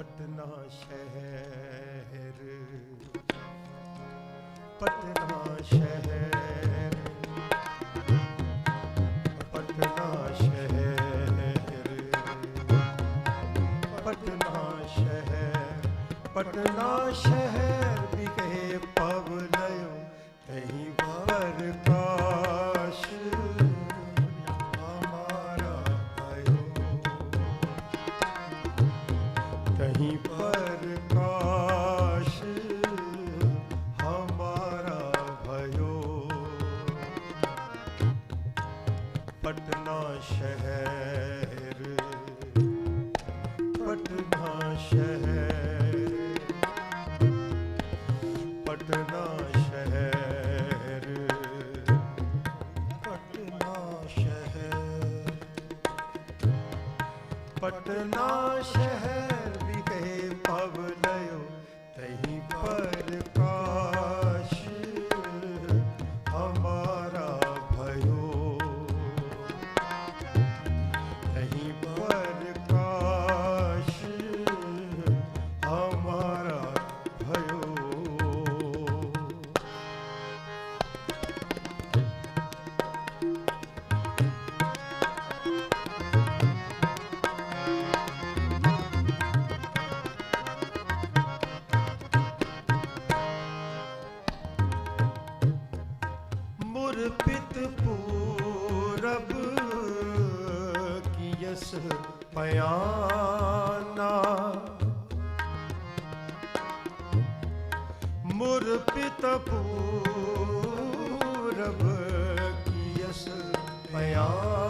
ਪਟਨਾ ਸ਼ਹਿਰ ਪਟਨਾ ਸ਼ਹਿਰ ਪਟਨਾ ਸ਼ਹਿਰ ਪਟਨਾ ਸ਼ਹਿਰ ਪਟਨਾ ਸ਼ਹਿਰ ਵਿਖੇ ਪਵ ਲਇਓ ਤਹੀਂ ਪ੍ਰਕਾਸ਼ ਹਮਾਰਾ कहीं प्रकाश हमारा भयो पटना शहर पटना शहर पटना शहर पटना शहर पटना शहर ਰਸ ਪਿਆਨਾ ਮੁਰ ਪਿਤ ਪੂਰਬ ਕੀ ਅਸ ਪਿਆਨਾ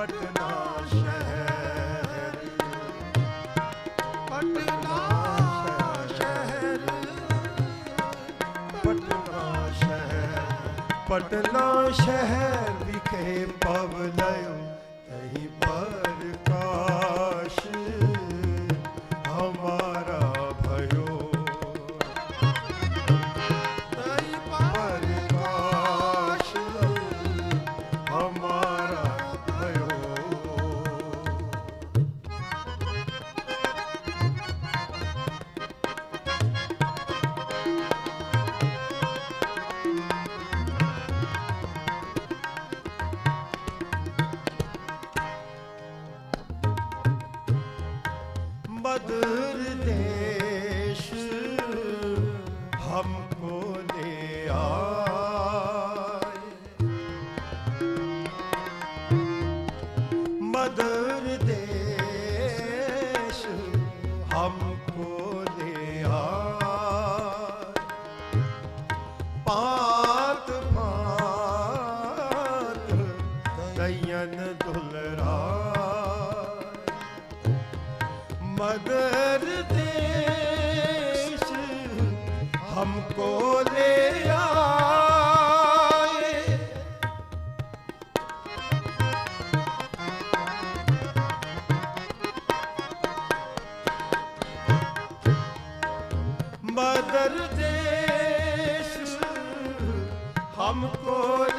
ਪਟਨਾ ਸ਼ਹਿਰ ਪਟਨਾ ਸ਼ਹਿਰ ਪਟਨਾ ਸ਼ਹਿਰ ਵਿਖੇ ਪਵ ਲਇਓ हमको ले आए मधुर देश हमको ले आए पात पात दयन दुलरा मदर देश हमको ले आए मदर देश हमको ले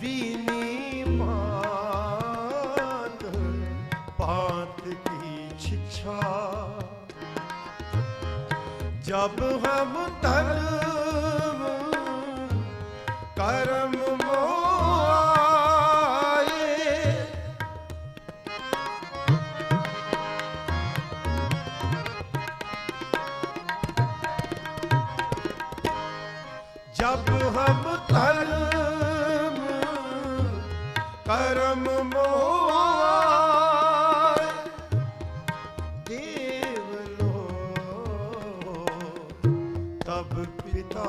दीनी मान बात की शिक्षा जब हम धर्म कर्म जब हम धर्म ਕਰਮ ਮੋਹਾਇ ਦੇਵ ਲੋ ਤਬ ਪਿਤਾ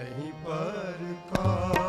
ਵਿਖੇ ਪਵ ਲਿਓ